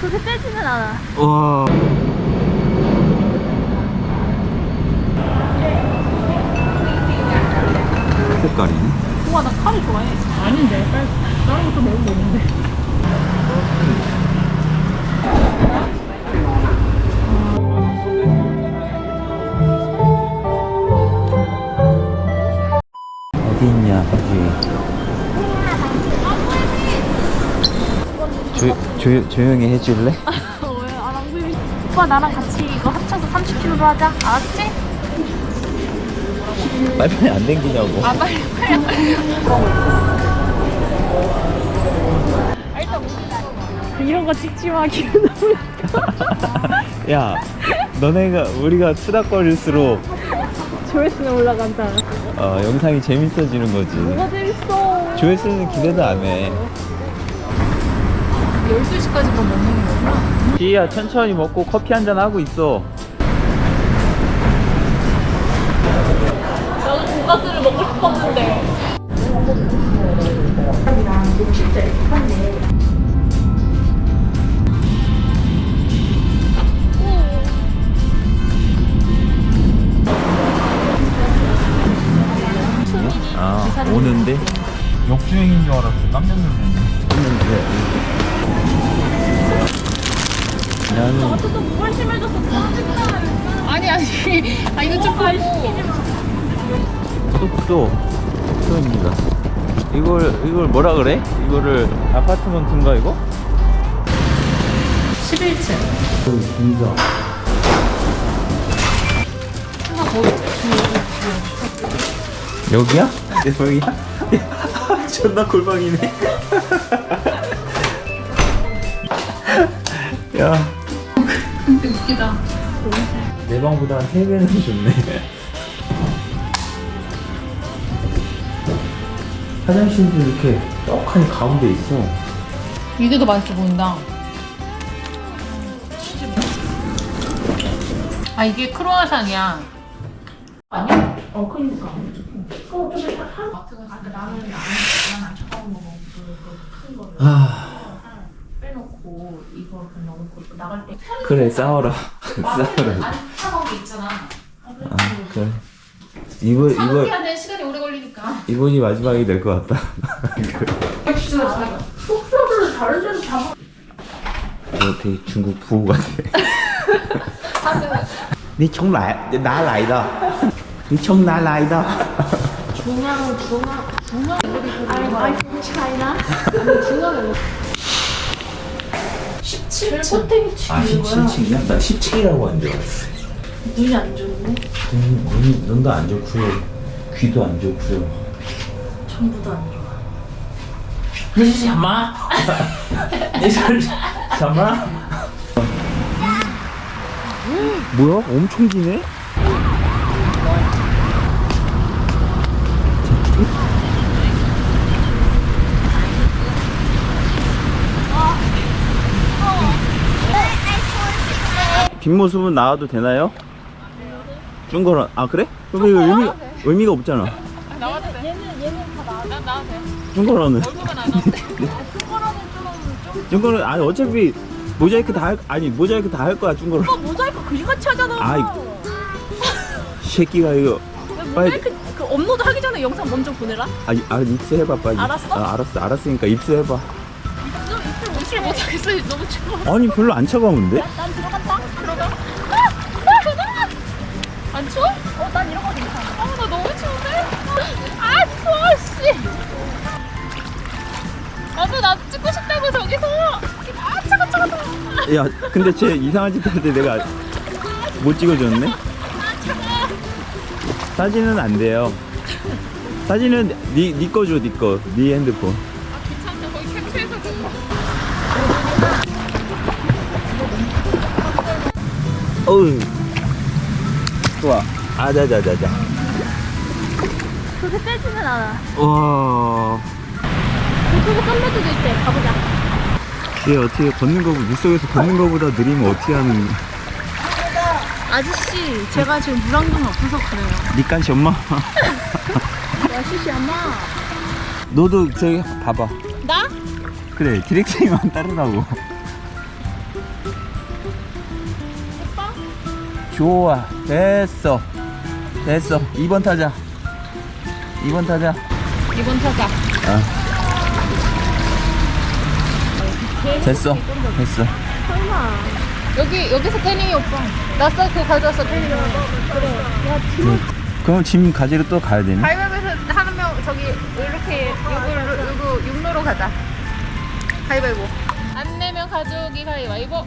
그렇게 세지는 않아. 와. 색깔이네. 우와, 나 카레 좋아해. 아닌데. 다른 것도 먹으면 되는데. 조, 조, 조용히 해줄래? 왜? 아, 랑비 오빠 나랑 같이 이거 합쳐서 30kg로 하자. 알았지? 빨리빨리 안 댕기냐고. 아, 빨리, 빨리, 빨리. 이런 거 찍지 마, 기분. 야, 너네가, 우리가 투닥거릴수록, 조회수는 올라간다. 어, 영상이 재밌어지는 거지. 뭐가 재밌어. 조회수는 기대도 안 해. 12시까지만 먹는 거구나. 지희야, 천천히 먹고 커피 한 잔 하고 있어. 나도 돈가스를 먹고 싶었는데. 아. 오는데? 역주행인 줄 알았어. 깜짝 놀랐네. 나는 또뭘 심해졌어. 아니, 아니. 아, 이거 좀 보고. 숙소 숙소입니다. 이걸 이걸 뭐라 그래? 이거를 아파트먼트인가 이거? 11층. 진짜. 여기야? 내 여기야? 존나 골방이네. 야, 근데 웃기다. 내 방보다 한 3배는 좋네. 화장실도 이렇게 떡하니 가운데 있어. 이게 더 맛있어 보인다. 아 이게 크로아상이야. 아니야? 어 그러니까. 어 저기 한. 아까 나는 나는 나는 처음 먹어. 아, 먹고 있고 나갈 때 그래 싸워라. 싸워라. 안 사먹은 게 있잖아. 아, 아 뭐 그래 이번 이번 사먹기에는 시간이 오래 걸리니까. 이번이 마지막이 될 것 같다. 진짜 아, 숙소를 다른 데로 잡아. 너 되게 중국 부부 같아. 니 정말 나 라이다. 니 정말 라이다. 중앙 중앙 중앙. 아니, 아이 중앙. 7층 아 치는 거야? 17층이야? 나 10층이라고 한줄 알았어. 눈이 안 좋네 눈, 눈, 눈도 안 좋고요. 귀도 안 좋고요. 전부 다 안 좋아. 내 잠아? 내 잠아? 뭐야? 엄청 기네? 뒷모습은 나와도 되나요? 중거는 아 그래? 그럼 이거 의미가 의미가 없잖아. 나와도 돼. 얘는 얘는 다 나와. 난 나와도 돼. 중거는 얼굴만 안 나와도 돼. 중거라는 좀 중거는 아니 어차피 모자이크 다 할 아니 모자이크 다 할 거야 중거는. 오빠 모자이크 그지같이 하잖아. 아이, 새끼가 이거 빨리 모자이크 그 업로드 하기 전에 영상 먼저 보내라. 아, 이- 아 입수해봐 빨리. 알았어? 아, 알았어 알았으니까 입수해봐. 너 이틀 못실 못하겠어. 너무 추워. 아니 별로 안 차가운데? 난 들어간다. 안 추워? 어, 난 이런 거 괜찮아. 아, 나 너무 추운데? 아, 추워, 씨. 나도 나도 찍고 싶다고 저기서. 아, 차가 차가 차가. 야 근데 쟤 이상한 짓할때 내가 못 찍어줬네. 사진은 안 돼요. 사진은 니 니 거 줘, 니 거, 니 핸드폰. 아, 귀찮다. 거기 캡처해서 그거. 어우, 좋아. 아자자자자. 그렇게 세지는 않아. 와, 저기 썸매도 있대. 가보자. 얘 어떻게 걷는 거 물속에서 걷는 거보다 느리면 어떻게 하는? 아저씨, 제가 지금 물안경이 없어서 그래요. 니깐시 엄마. 야, 시시 엄마. 너도 저기 봐봐. 나? 그래 디렉션이만 따르라고. 좋아 됐어 됐어 2번 타자 2번 타자 이번 찾아. 아. 됐어 됐어 여기 여기서 태닝이 오빠. 나 사이클 가져왔어 태닝이. 네. 그럼 짐 가지러 또 가야 되네 가위바위보에서 하는 명 저기 이렇게 요거 요거 육로로 가자. 가위바위보. 안 내면 가져오기 가위바위보.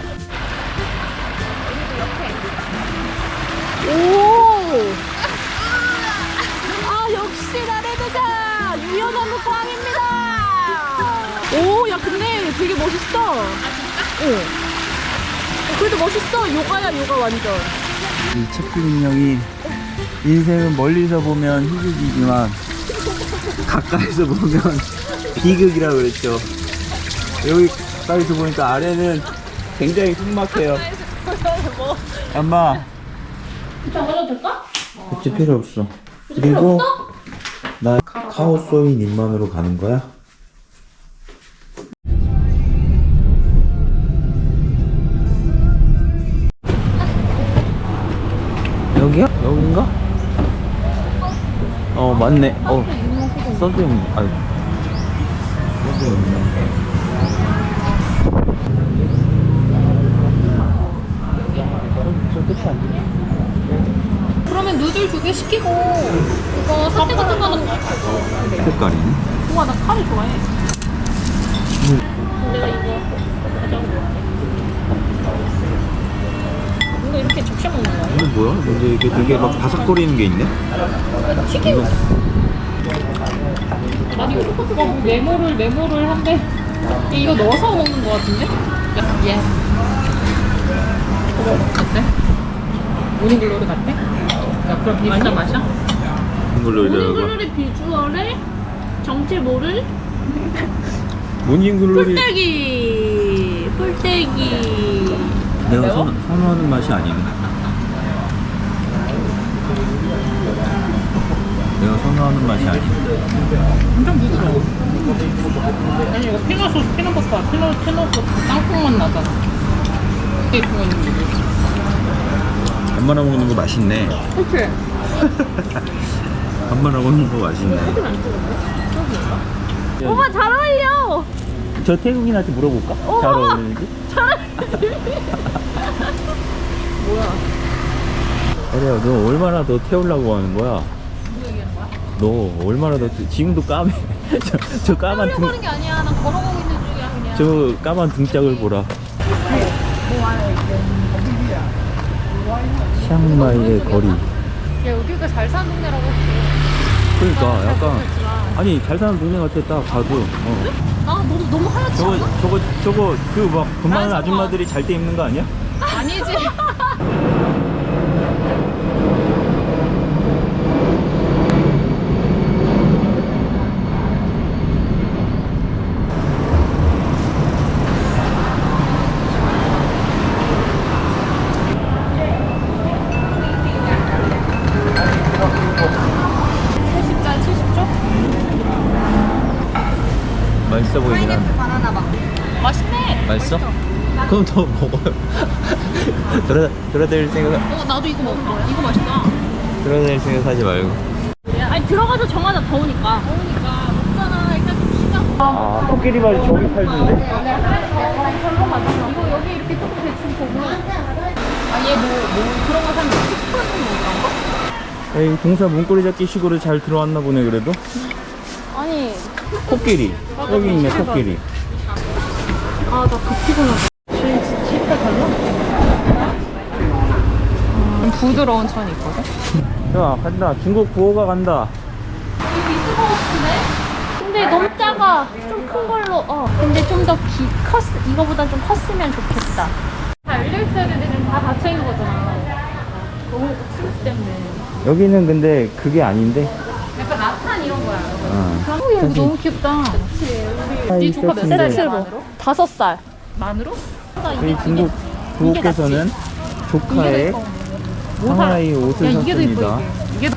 오. 아 역시 나래 대장 유연한 루팡입니다. 오, 야 근데 되게 멋있어. 어. 어, 그래도 멋있어. 요가야 요가 완전. 이 척필 형이 인생은 멀리서 보면 희극이지만 가까이서 보면 비극이라고 그랬죠. 여기 가까이서 보니까 아래는 굉장히 흉막해요. 엄마. 잡아도 될까? 그치 필요 없어. 그리고 나 카오소인 인만으로 가는 거야? 여기야? 여긴가? 어 맞네. 어 선생님 아니 선생님 저 끝이 아니야? 누들 두개 시키고 이거 사태 같은 거는 색깔이네. 우와 나 카레 좋아해. 내가 이거 거. 이거 이렇게 적셔 먹는 거야? 이게 뭐야? 근데 이게 되게 막 바삭거리는 게 있네? 튀김. 이거 아니 이거 똑같은 거 메모를 메모를 한대. 이거 넣어서 먹는 거 같은데? 야, 예. 어때? 모닝글로리 같아? 야 그럼 비슷한 맛이야? 이걸로 이다가 모닝글로리 비주얼에 정체 모를 모닝글로리 뿔떼기 뿔떼기 내가 매워? 선, 선호하는 맛이 아니네 내가 선호하는 맛이 아니네 엄청 부드러워. 아니 이거 피넛 소스, 피넛 버터, 피넛 피넛 소스 땅콩 맛 나잖아. 이게 그거 있는 거지. 밥만하고 먹는 거 맛있네 그치? 밥만하고 먹는 거 맛있네 오빠 잘 어울려 저 태국인한테 물어볼까? 어머! 잘 어울리는지? 뭐야? 그래요 너 얼마나 더 태우려고 하는 거야? 너 얼마나 더 지금도 까매 저, 저 까만 등, 하는 게 아니야. 난 걸어가고 있는 중이야 그냥. 저 까만 등짝을 보라 치앙마이의 거리 야 여기가 잘 사는 동네라고 했어. 그러니까 약간 아니 잘 사는 동네 같아 딱 봐도 어. 나 너무 너무 하얗지 저거 않아? 저거 저거 그막 맞아. 아줌마들이 잘 때 입는 거 아니야? 아니지. 맛있어 보이긴 한데 바나나 막. 맛있네. 맛있어? 그럼 더 먹어요 돌아, 돌아다닐 생각 어 나도 이거 먹을 거야. 이거 맛있다. 돌아다닐 생각하지 말고 아니 들어가서 정하자 더우니까 더우니까 먹잖아. 일단 좀 쉬자. 아 코끼리 발이 저기 팔던데? 이거 여기 이렇게 조금 대충 보고. 아얘 뭐뭐 그런 거 사면 스프는 뭐 그런 거? 에이 동사 문고리 잡기 식으로 잘 들어왔나 보네 그래도 아니 코끼리 여기 있네 코끼리 아나그 피곤하다 좀 부드러운 천이 있거든. 야 간다 중국 부호가 간다 근데 너무 작아 좀 큰 걸로 어 근데 좀 더 기, 컸 이거보다 좀 컸으면 좋겠다 다 열려있어야 되는데 지금 다 닫혀있는 거잖아. 너무 스트레스 때문에. 여기는 근데 그게 아닌데. 약간 라탄 이런 거야. 어. 어, 여기 너무 귀엽다. 네 조카 몇 살이야, 만으로? 다섯 살 만으로? 저희 중국 부국께서는 조카의 상하이 옷을 야, 이게 더 샀습니다. 이게. 이게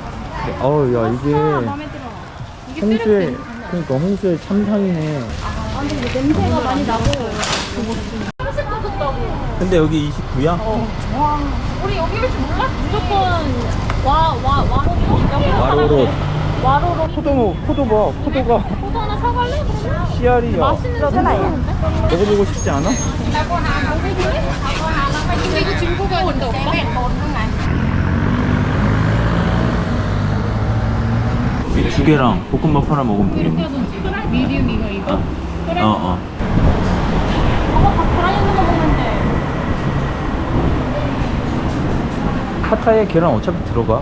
어우 야 이게 마음에 들어 이게 홍수의. 그러니까 홍수의 참상이네. 아 근데 이게 냄새가 많이 나고 근데 여기 29야? 와 우리 여기 올줄 몰라? 무조건 와와 와로 와로로. 와로로 포도 포도 봐 포도가 사갈래? 씨알이야. 맛있는 잖아요 먹어보고 싶지 않아? 이거 들고 된다, 오빠? 이 두 개랑 볶음밥 하나 먹으면 되겠네. 하든지. 미디움 이거, 이거. 어 어. 거돼 파타에 계란 어차피 들어가.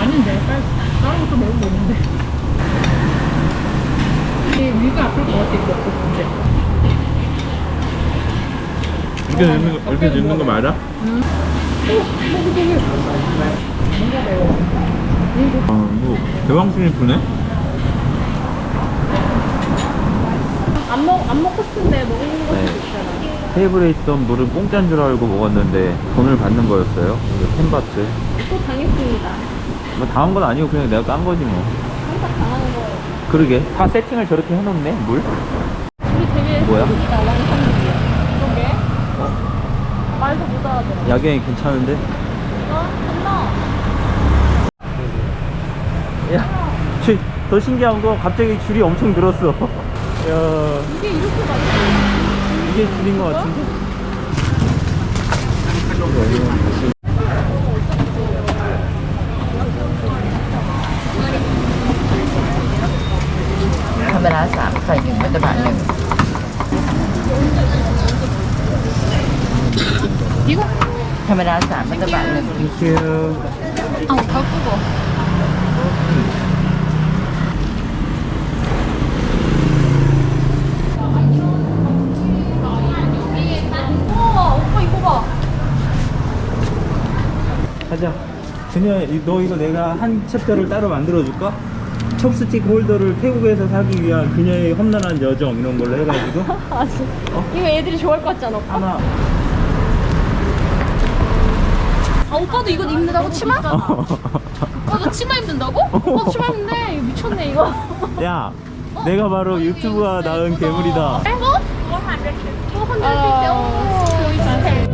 아닌데, 빨리. 다른 것도 먹으면 되는데. 이게 위가 아플 것 같아, 이거. 근데. 이렇게 넣는 거, 이렇게 넣는 거 맞아? 아, 뭐 대왕순이 부네? 안, 먹, 안 먹고 싶은데 먹는 거 네. 있잖아 테이블에 있던 물은 공짜인 줄 알고 먹었는데 돈을 받는 거였어요. 그 캔바트. 또 당했습니다 뭐 당한 건 아니고 그냥 내가 깐 거지 뭐. 그러게. 다 세팅을 저렇게 해놓네 물? 우리 되게 뭐야? 왕성이에요 그러게 말도 못 알아들어 야경이 괜찮은데? 어? 끝나 야, 줄- 더 신기한 거 갑자기 줄이 엄청 늘었어. 야, 이게 이렇게 많이 이게 줄인 것 같은데? camera สามใส่หนึ่งมันจะบาทหนึ่ง 이거? ธรรมดาสามมันจะบาทหนึ่ง 땡큐. 아, 바꾸고. 우와 오빠 이거 봐 가자. 그냥 이- 너 이거 내가 한 챕터를 따로 만들어 줄까? 첩스틱 홀더를 태국에서 사기 위한 그녀의 험난한 여정 이런 걸로 해가지고 아, 진 어? 이거 애들이 좋아할 것 같지 않아? 오빠? 하나 아, 오빠도 이거 입는다고 치마? 오빠도 치마 입는다고? 오빠 어, 치마 입는데 이거 미쳤네 이거. 야 어? 내가 바로 유튜브가 낳은 괴물이다 400? 400? 400? 400? 400? 400?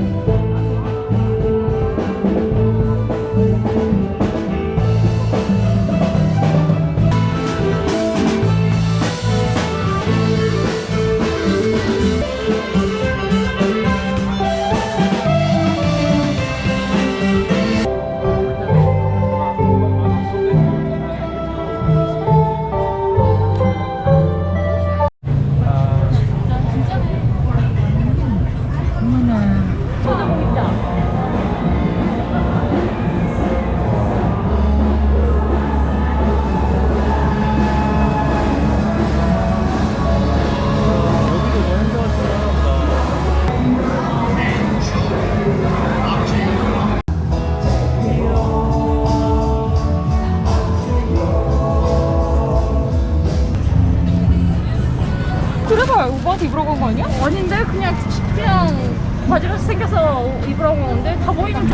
그래봐 오빠한테 입으라고 한 거 아니야? 아닌데 그냥 그냥 바지로 생겨서 입으라고 하는데 다 보이는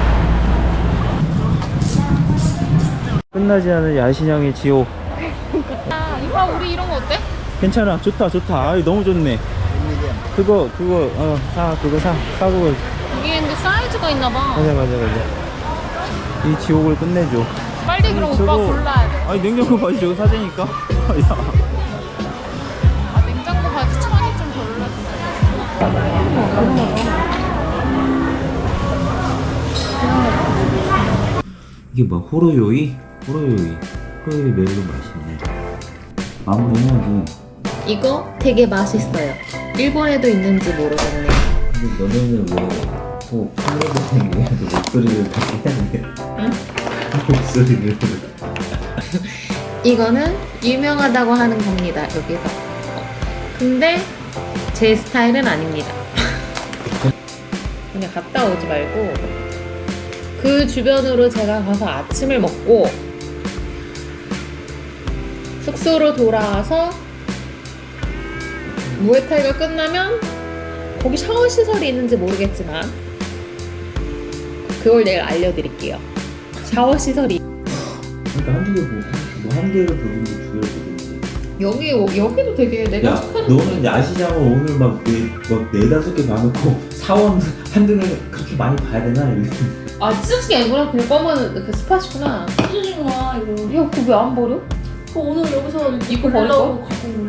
끝나지 않은 야신형의 지옥. 아 이거 우리 이런 거 어때? 괜찮아, 좋다, 좋다. 아이, 너무 좋네. 그거, 그거, 어, 사, 그거 사, 사고 이게 근데 사이즈가 있나 봐 가자, 가자, 가자. 이 지옥을 끝내줘. 빨리 그럼 오빠 골라야 돼 아니, 냉장고 바지 저거 사자니까. 야. 이게 뭐, 호로요이? 호로요이. 호로요이 멜로 맛있네. 안 먹어도. 이거 되게 맛있어요. 일본에도 있는지 모르겠네. 근데 너네는 왜꼭 한국에 위해서 목소리를 바뀌었네? 응? 목소리를. 이거는 유명하다고 하는 겁니다, 여기서. 근데 제 스타일은 아닙니다. 그냥 갔다 오지 말고 그 주변으로 제가 가서 아침을 먹고 숙소로 돌아와서 무에타이가 끝나면 거기 샤워 시설이 있는지 모르겠지만 그걸 내일 알려드릴게요. 샤워 시설이 그러니까 한 개를 뭐, 뭐한 개를 보든지 두 개를 보든지. 여기 여기도 되게 내가 야, 축하는 너는 야시장을 오늘 막, 네, 막 네다섯 개 봐놓고 사원 한두 개 그렇게 많이 봐야 되나? 이랬는데. 아 찢어진 게 아니구나 그냥 검은 그 스팟이구나. 거야 이거. 야 그거 왜 안 버려? 그 오늘 여기서 이거 갖고 거야.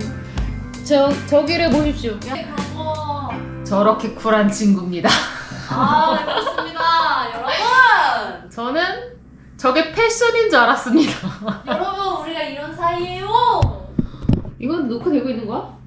저 저기를 보십시오. 가서. 저렇게 쿨한 친구입니다. 아 그렇습니다 여러분. 저는 저게 패션인 줄 알았습니다. 여러분 우리가 이런 사이예요. 이건 녹화되고 있는 거야?